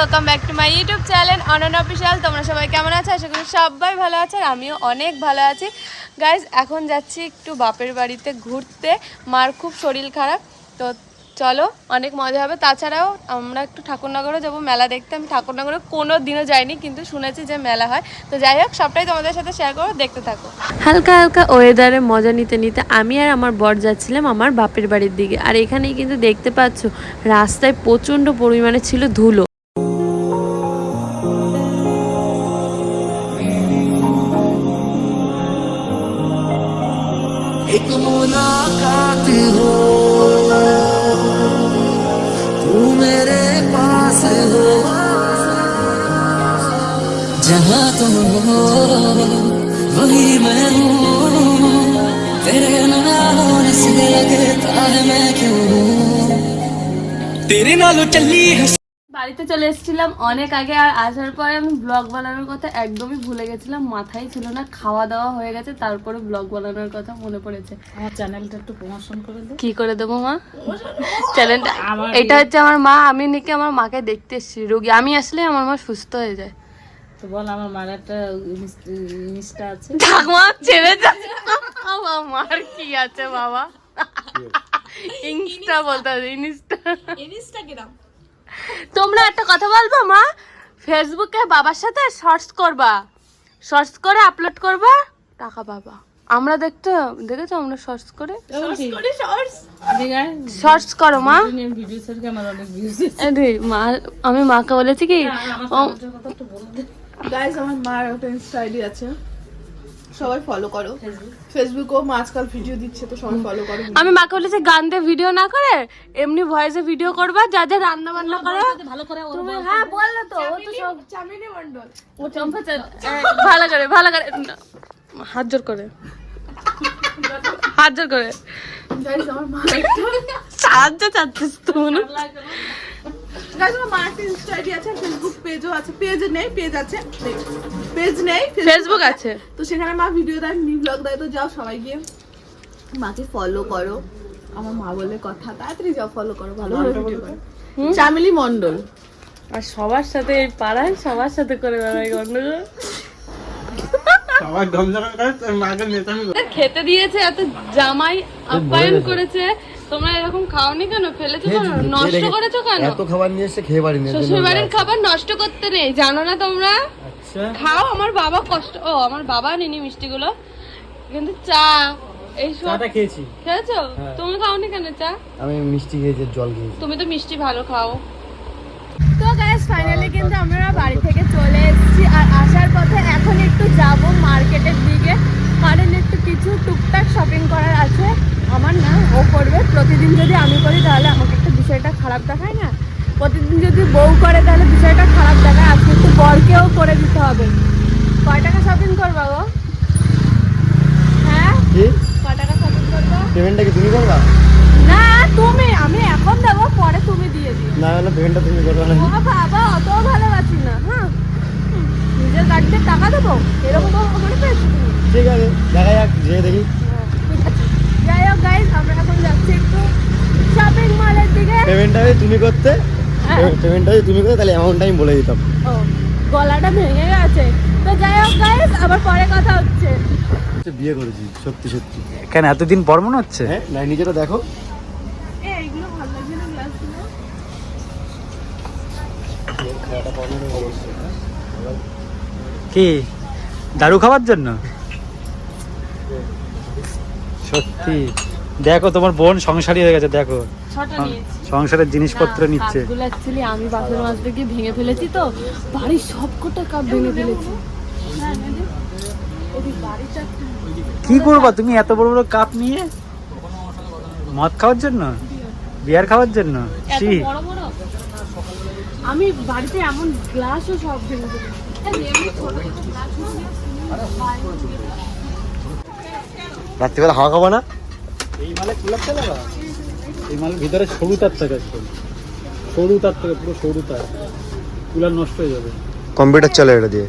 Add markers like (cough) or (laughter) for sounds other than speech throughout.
Welcome back to my YouTube channel Anan official তোমরা সবাই কেমন আছো? আশা করি সবাই ভালো আছে আর আমিও অনেক ভালো আছি। গাইজ এখন যাচ্ছি একটু বাপের বাড়িতে ঘুরতে। মার খুব শরীর খারাপ, তো চলো, অনেক মজা হবে। তাছাড়াও আমরা একটু ঠাকুরনগরও যাব। মেলা দেখতে। আমি ঠাকুরনগরে কোনো দিনও যাইনি, কিন্তু শুনেছি যে মেলা হয়। তো যাই হোক, সবটাই তোমাদের সাথে শেয়ার করো দেখতে থাকো। হালকা হালকা ওয়েদারে মজা নিতে নিতে আমি আর আমার বর যাচ্ছিলাম আমার বাপের বাড়ির দিকে। আর এখানেই কিন্তু দেখতে পাচ্ছ, রাস্তায় প্রচণ্ড পরিমাণে ছিল ধুলো। तेरे ना होने से लगता है मैं क्यों हूँ तेरे नालों चली है বাড়িতে চলে এসেছিলাম অনেক আগে আর আসার পরে আমি ব্লগ বানানোর কথা একদমই ভুলে গেছিলাম মাথায় ছিল না খাওয়া দাওয়া হয়ে গেছে তারপরে ব্লগ বানানোর কথা মনে পড়েছে আমার চ্যানেলটা একটু প্রমোশন করে দে কি করে দেবো মা চ্যানেলটা এটা হচ্ছে আমার মা আমি নাকি আমার মাকে দেখতে এসেছি রোগী আমি আসলে আমার মা সুস্থ হয়ে যায় তো বল আমার মার একটা ইনস্টা আছে ঠাকুমা ছেড়ে যাচ্ছে আমার মার কি আছে বাবা। ইনস্টা বলতে হবে ইনস্টা তোমরা একটা কথা বলব মা? ফেসবুকে বাবার সাথে শর্টস করবা। শর্টস করে আপলোড করবা টাকা পাবা। আমরা দেখতে দেখেছ আমরা শর্টস করে? শর্টস করো মা। মা আমি মাকে বলেছি কি ও গাইজ আমার মার একটা ইনস্টা আইডি আছে। সবাই ফলো করো। ফেসবুকেও মা আজকাল ভিডিও দিচ্ছে তো সবাই ফলো করো আমি মাকে বলেছি গান দিয়ে ভিডিও না করে এমনি ভয়েসে ভিডিও করবা যা যা রান্না বান্না করো। ভালো করে ওর তুমি হ্যাঁ বললে তো ও তো সব চামিনী মন্ডল ও চম্পা ভালো করে ভালো করে। হাত জোর করে। হাত জোর করে। গাইজ আমার মা সাহায্য চাচ্ছিস তুমি না? গাইজ আমার ইনস্টা আইডি আছে ফেসবুক পেজও আছে। পেজ নেই পেজ আছে। পেজ নেই ফেসবুক আছে। তো সেখানে মা ভিডিও দেয় মি ব্লগ দেয় তো যাও সবাই গিয়ে মাকে ফলো করো। আমার মা বলে কথা তাড়াতাড়ি যাও ফলো করো ভালো ভালো ভিডিও করো। মন্ডল আর সবার সাথে এই পাড়ায় সবার সাথে করে বেড়াই গন্ডগোল। খেতে দিয়েছে এত জামাই আপ্যায়ন করেছে। তোমরা এরকম খাওনি কেন? ফেলেছো কেন? নষ্ট করেছ কেন? এত খাবার নিয়ে এসে খেয়ে শ্বশুর বাড়ির খাবার নষ্ট করতে নেই জানো না তোমরা? আচ্ছা। খাও আমার বাবা কষ্ট ও আমার বাবা নিনি মিষ্টিগুলো। কিন্তু চা এই সব চাটা খেয়েছি। খেয়েছো? হ্যাঁ। তুমি খাওনি কেন চা? আমি মিষ্টি খেয়েছি জল খেয়েছি। তুমি তো মিষ্টি ভালো খাও। তো গাইস ফাইনালি কিন্তু আমরা বাড়ি থেকে চলে এসেছি আর আসার পথে এখন একটু যাব মার্কেটের দিকে। কারণ একটু কিছু টুকটাক শপিং করার আছে। আমার না ও করবে। প্রতিদিন যদি আমি করি তাহলে আমাকে একটু বিষয়টা খারাপ দেখায় না? প্রতিদিন যদি বউ করে তাহলে বিষয়টা খারাপ দেখায়। আজকে একটু বরকেও করে দিতে হবে। কয় টাকা শপিং করবা গো? হ্যাঁ? কি? কয় টাকা শপিং করব? পেমেন্টটা কি তুমি করবা? না তুমি। আমি এখন দেবো পরে তুমি দিয়ে দিও। না না পেমেন্টটা তুমি করবা না ও বাবা অত ভালোবাসি না হ্যাঁ হুম, নিজের গাড়িতে টাকা দেবো এরকম মনে পেয়েছ তুমি ঠিক আছে দেখা যাক যে দেখি ঠিক আছে যাই হোক গাইজ আমরা এখন যাচ্ছি একটু শপিং মলের দিকে পেমেন্টটা যদি তুমি করতে হ্যাঁ। পেমেন্টটা যদি তুমি করতে তাহলে অ্যামাউন্টটা আমি বলে দিতাম। ও গলাটা ভেঙে গেছে। তো যাই হোক গাইজ আবার পরে কথা হচ্ছে। বিয়ে করেছি সত্যি সত্যি। কেন এতদিন পর মনে হচ্ছে? হ্যাঁ না নিজেটা দেখো। এইগুলো ভালো লাগছে না গ্লাসগুলো কি দারু খাওয়ার জন্য? সত্যি। দেখো তোমার বোন সংসারী হয়ে গেছে দেখো। ছটা নিয়েছি। সংসারের জিনিসপত্র নিচ্ছে। কাপগুলো অ্যাকচুয়ালি আমি বাসন মাজতে গিয়ে ভেঙে ফেলেছি তো বাড়ির সব কটা কাপ ভেঙে ফেলেছি। কি? করবা তুমি এত বড় বড় কাপ নিয়ে? মদ খাওয়ার জন্য? বিয়ার খাওয়ার জন্য? বড় আমি বাড়িতে এমন গ্লাসও সব ভেঙে ফেলেছি। এই এমনি ছোট ছোট গ্লাসগুলো রাত্রিবেলা হাওয়া খাব না? এই মালে কুলার চালা এই মালের ভিতরে সরু তার থাকে সরু তার থেকে পুরো সরু তার। কুলার নষ্ট হয়ে যাবে। কম্পিউটার চলে এটা দিয়ে।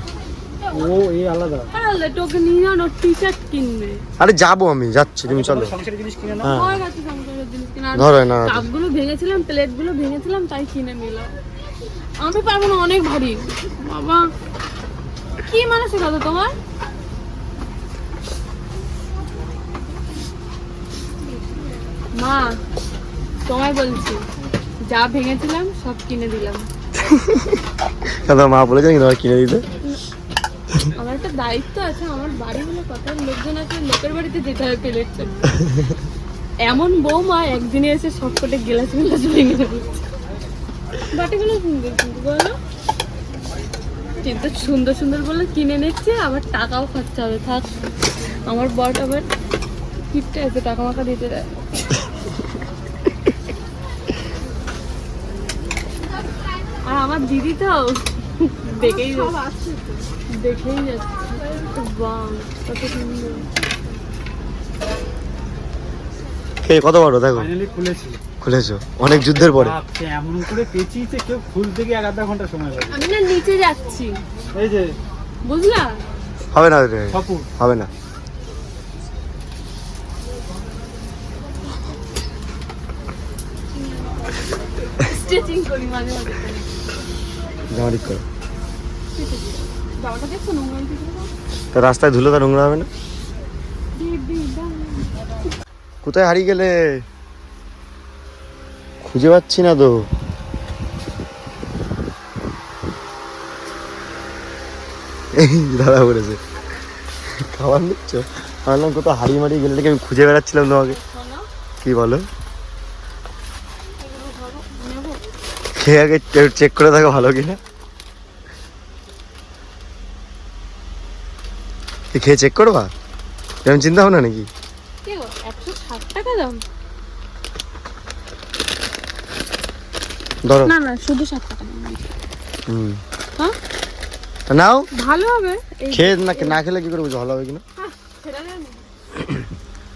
ও এই আলাদা। তাহলে তোকে নিয়ে যাও টি শার্ট কিনবে। আরে যাব আমি যাচ্ছি তুমি চলো। সংসারের জিনিস কিনে নাও। হ্যাঁ। গেছে সংসারের জিনিস কিনা। ধরো না কাপগুলো ভেঙেছিলাম প্লেটগুলো ভেঙেছিলাম তাই কিনে নিলাম। আমি পারব না অনেক ভারী। বাবা কি মানসিকতা তোমার? মা তোমায় বলছি যা ভেঙেছিলাম সব কিনে দিলাম। দাদা মা বলেছেন কি তোমার কিনে দিতে? আমার একটা দায়িত্ব আছে আমার বাড়ি বলে কথা লোকজন আছে লোকের বাড়িতে যেতে হবে পেলের জন্য। এমন বৌমা একদিনে এসে সব কটে গেলাস গেলাস ভেঙে দিচ্ছে বাটিগুলো সুন্দর কিন্তু বলো। কিন্তু সুন্দর সুন্দর বলে কিনে নিচ্ছে আবার টাকাও খরচা হবে থাক। আমার বট আবার কিপটে আছে টাকা মাকা দিতে দেয়। আর আমার দিদি তো দেখেই দেখেই যাচ্ছে। কত বড় দেখো। খুলেছি। খুলেছো অনেক যুদ্ধের পরে। এমন করে পেঁচিয়েছে কেউ খুলতে গিয়ে এক আধা ঘণ্টা সময় লাগে আমি না নিচে যাচ্ছি। এই যে বুঝলা? হবে না হবে না। স্ট্রেচিং করি মাঝে মাঝে। জামা ঠিক করো? তা রাস্তায় ধুলো তা নোংরা হবে না। কোথায় হারিয়ে গেলে? খুঁজে পাচ্ছি না তো। এই দাদা বলেছে। খাবার নিচ্ছ? ভাবলাম কোথাও হারিয়ে মারিয়ে গেলে আমি খুঁজে বেড়াচ্ছিলাম তোমাকে। কি বলো এগুলো ধরো, নেব? খেয়ে আগে চেক করে থাকা ভালো কিনা। খেয়ে চেক করবা? এরকম চিন্তা ভাবনা নাকি? কি গো, 160 টাকা দাম? ধরো। না না শুধু ষাট টাকা হুম। হ্যাঁ? নাও। ভালো হবে। খেয়ে না না খেলে কি করে বুঝো ভালো হবে কিনা?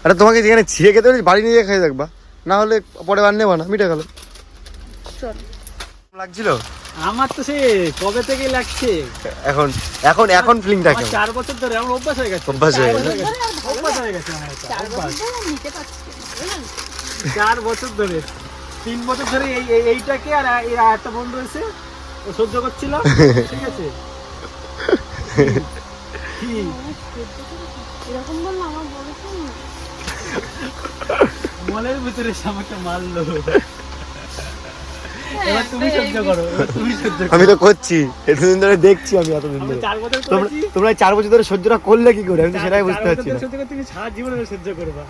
আরে তোমাকে যেখানে ছিঁড়ে খেতে বাড়ি নিয়ে খেয়ে দেখবা। না হলে পরে বার নেবা না মিটে গেল চল। লাগছিল? আমার তো সে কবে থেকেই লাগছে। এখন এখন এখন ফিলিংটা কেমন? চার বছর ধরে আমার অভ্যাস হয়ে গেছে। অভ্যাস হয়ে চার গেছে। বছর ধরে অভ্যাস হয়ে গেছে আমার চার বছর ধরে নিতে পারছি চার বছর ধরে তিন বছর ধরে এই এই- এইটাকে আর এই একটা বন্ধু এসে ও সহ্য করছিল। (laughs) ঠিক আছে? এরকম বলল আমার ভিতরে আমাকে মারলো। এবার তুমি সহ্য করো তুমি সহ্য আমি তো করছি এতদিন ধরে দেখছি আমি এতদিন ধরে। তোমরা চার বছর ধরে সহ্যটা করলে কি করে? আমি তো সেটাই বুঝতে পারছি না। তুমি সারা জীবনে সহ্য করবা।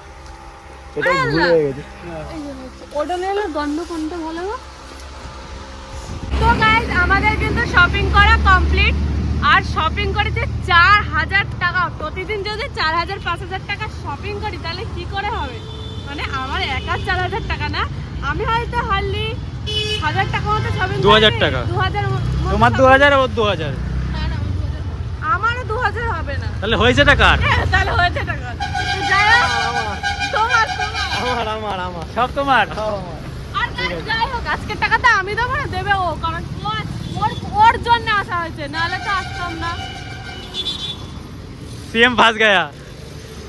এটা ভুল হয়ে গেছে। এই জন্য হচ্ছে। ওটা নিলে গন্ধ কোনটা ভালো তো গাইজ আমাদের কিন্তু শপিং করা কমপ্লিট আর শপিং করেছে চার হাজার টাকা প্রতিদিন যদি চার হাজার পাঁচ হাজার টাকা শপিং করি তাহলে কি করে হবে? মানে আমার একা চার হাজার টাকা না। আমি হয়তো হারলি হাজার টাকা মতো শপিং 2000 টাকা। দু হাজার তোমার দু হাজার ওর দু হাজার। আমারও দু হাজার হবে না। তাহলে হয়েছে টাকা হ্যাঁ, তাহলে হয়েছে টাকা তো তোমার তোমার। আমার আমার আমার। সব তোমার? আর যাই হোক আজকের টাকাটা আমি দেবো না দেবে ও কারণ ওর ওর জন্য আসা হয়েছে নাহলে তো আসতাম না। সিএম ফাঁস গয়া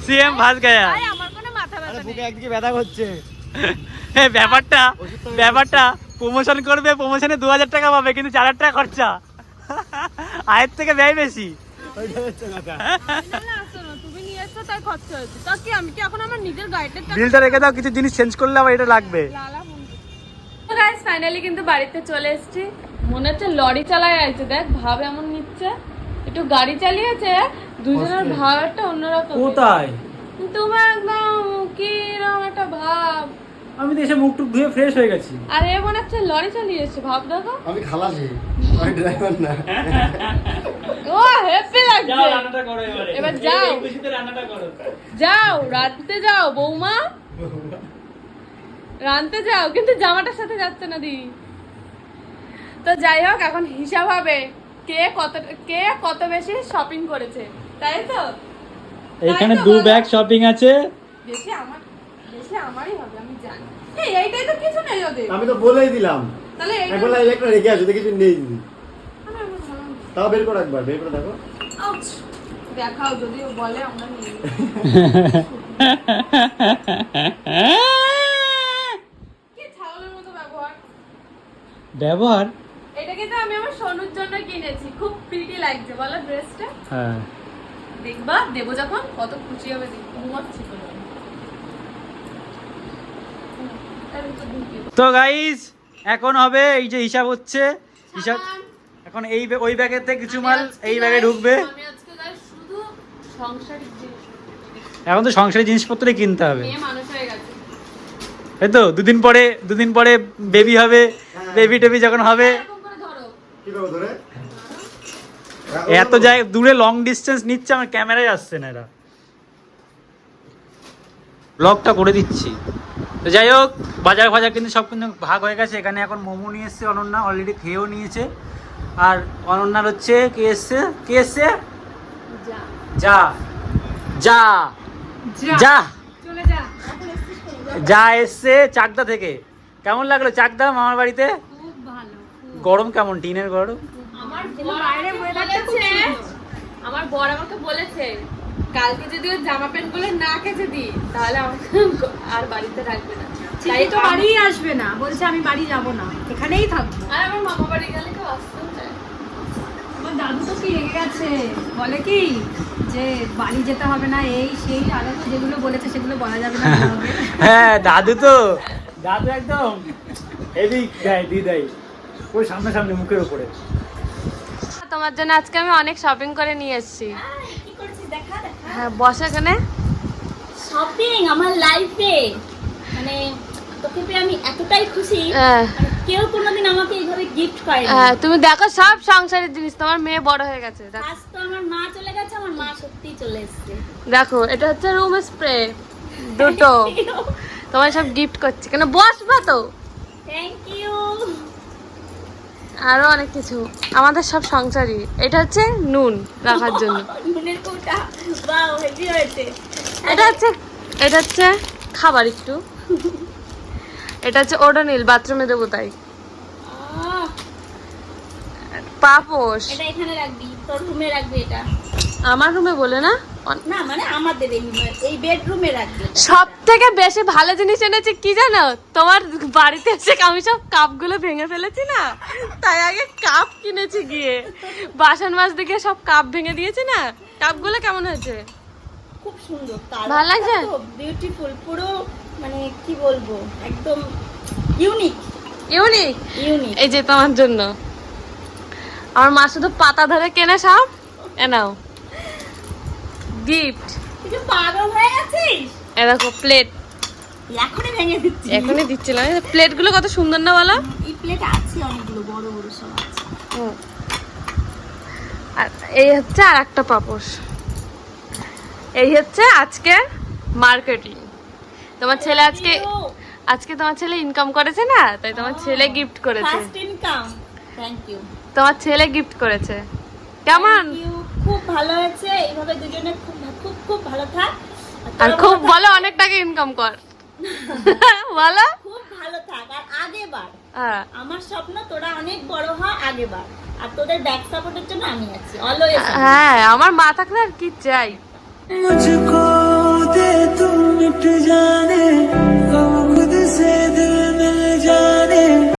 সিএম ফাঁস গয়া আমার কোনো মাথা ব্যথা নেই। একদিকে ব্যথা করছে। (laughs) ব্যাপারটা ব্যাপারটা প্রমোশন করবে প্রমোশনে দু হাজার টাকা পাবে কিন্তু চার হাজার টাকা খরচা। আয়ের থেকে ব্যয় বেশি। ফাইনালে তুমি নিয়ে এসছো তাই খরচা হয়েছে তা কি আমি কি এখন আমার নিজের গাইডের বিলটা রেখে দাও কিছু জিনিস চেঞ্জ করলে এটা লাগবে। গাইস ফাইনালি কিন্তু বাড়িতে চলে এসেছি। মনে হচ্ছে লরি চালায় আছে দেখ ভাব এমন নিচ্ছে। একটু গাড়ি চালিয়েছে দুজনের ভাব একটা অন্যরকম। কোথায়? তোমার একদম কিরম একটা ভাব। আমি তো এসে মুখ টুক ধুয়ে ফ্রেশ হয়ে গেছি। আর এ মনে হচ্ছে লরি চালিয়েছে ভাব দেখো আমি খালাসি আমি (laughs) ড্রাইভার না। ও হ্যাপি লাগছে। যাও রান্নাটা করো এবারে। এবার যাও। খুশিতে রান্নাটা করো। যাও রাঁধতে যাও বৌমা। রাঁধতে যাও কিন্তু জামাটার সাথে যাচ্ছে না দি। তো যাই হোক এখন হিসাব হবে কে কত কে কত বেশি শপিং করেছে তাই তো? এইখানে তাই দু ব্যাগ শপিং আছে। বেশি আমার আমারই হবে আমি জানি। এই এইটাই তো কিছু নেই ওদের। আমি তো বলেই দিলাম। তাহলে একবার একটা রেখে আছে কিছু নেই তাও বের করো একবার বের করে দেখো। দেখাও যদি ও বলে আমরা নিয়ে কি ছাগলের মতো ব্যবহার? ব্যবহার? এটা কিন্তু আমি আমার সোনুর জন্য কিনেছি খুব প্রিটি লাগছে বলো ড্রেসটা হ্যাঁ। দেখবা দেবো যখন কত খুশি হবে দেখব ঘুমাচ্ছি তো গাইস এখন হবে এই যে হিসাব হচ্ছে। হিসাব এখন এই ব্যাগ- ওই ব্যাগের থেকে কিছু মাল এই ব্যাগে ঢুকবে। আমি আজকে guys শুধু সংসারিক জিনিস এখন তো সংসারের জিনিসপত্রই কিনতে হবে। মেয়ে মানুষ হয়ে গেছে। এই তো দুদিন পরে দুদিন পরে বেবি হবে। বেবি টেবি যখন হবে ধরে। এত জায়গা দূরে লং ডিস্টেন্স নিচ্ছে আমার ক্যামেরায় আসছে না এরা। ব্লগটা করে দিচ্ছি। তো যাই হোক বাজার ফাজার কিন্তু সব কিন্তু ভাগ হয়ে গেছে। এখানে এখন মোমো নিয়ে এসছে অনন্যা অলরেডি খেয়েও নিয়েছে। আর অনন্যার হচ্ছে কে এসছে? কে এসছে? যা। যা। যা। যা। এসছে চাকদা থেকে। কেমন লাগল চাকদা মামার বাড়িতে? গরম কেমন টিনের গরম? আমার বর আমাকে বলেছে। কালকে যদি ওর জামা প্যান্টগুলো না কেচে দিই তাহলে আমাকে আর বাড়িতে রাখবে না। তাই তো বাড়ি আসবে না বলছে আমি বাড়ি যাব না এখানেই থাকব। আর আমার মামা বাড়ি গেলে কেউ আসতেও চায় আমার দাদু তো কি রেগে গেছে বলে কি যে বাড়ি যেতে হবে না এই সেই আরও যেগুলো বলেছে সেগুলো বলা যাবে না (laughs) হ্যাঁ দাদু তো। (laughs) দাদু একদম হেভি দেয় দি দেয় ওই সামনে সামনে মুখের উপরে। তোমার জন্য আজকে আমি অনেক শপিং করে নিয়ে এসেছি। হ্যাঁ বস এখানে। শপিং আমার লাইফে মানে তোকে পেয়ে আমি এতটাই খুশি। হ্যাঁ, মানে কেউ কোনোদিন আমাকে এইভাবে গিফট করেনি। হ্যাঁ, তুমি দেখো সব সংসারের জিনিস তোমার মেয়ে বড় হয়ে গেছে। দেখো। আজ তো আমার মা চলে গেছে আমার মা সত্যিই চলে এসেছে। দেখো এটা হচ্ছে রুম স্প্রে দুটো। (laughs) তোমার সব গিফট করছি। কেন বসবা তো। থ্যাংক ইউ আরও অনেক কিছু। আমাদের সব সংসারই। এটা হচ্ছে নুন রাখার জন্য। এটা হচ্ছে এটা হচ্ছে খাবার একটু। এটা হচ্ছে ওডোনিল বাথরুমে দেবো তাই। পাপোশ। এটা এখানে রাখবি তোর রুমে রাখবি এটা। আমার রুমে বলে না? না মানে আমাদের এই বেডরুমে রাখবি। সব থেকে বেশি ভালো জিনিস এনেছি কি জানো? তোমার বাড়িতে এসে আমি সব কাপগুলো ভেঙে ফেলেছি না? তাই আগে কাপ কিনেছি গিয়ে। বাসন মাছ দিকে সব কাপ ভেঙে দিয়েছি না? কাপগুলো কেমন হয়েছে? খুব সুন্দর ভালো লাগছে? বিউটিফুল পুরো মানে কি বলব একদম ইউনিক ইউনিক ইউনিক এই যে তোমার জন্য। আমার মা শুধু পাতা ধরে কেনে সব এ নাও। গিফট তুই পাগল হয়ে গেছিস? এ দেখো প্লেট এখনই ভেঙে দিচ্ছি। এখনই দিচ্ছিলাম। প্লেটগুলো কত সুন্দর না বলো? এই প্লেট আছে অনেকগুলো বড় বড় সব আছে। আর এই হচ্ছে আর একটা পাপোশ। এই হচ্ছে আজকে মার্কেটিং তোমার ছেলে আজকে আজকে তোমার ছেলে ইনকাম করেছে না? তাই তোমার ছেলে গিফট করেছে। ফার্স্ট ইনকাম থ্যাংক ইউ তোমার ছেলে গিফট করেছে। কেমন? খুব ভালো হয়েছে। এইভাবে দুজনে খুব খুব খুব ভালো থাক। আর খুব বলো অনেক টাকা ইনকাম কর। (laughs) বলো। খুব ভালো থাক। আর আগে হ্যাঁ। আমার স্বপ্ন তোরা অনেক বড় হ আগে আর তোদের ব্যাক সাপোর্টের জন্য আমি আছি অলওয়েজ হ্যাঁ আমার মা থাকলে আর কি চাই। মুঝকো দে তুম মিট জানে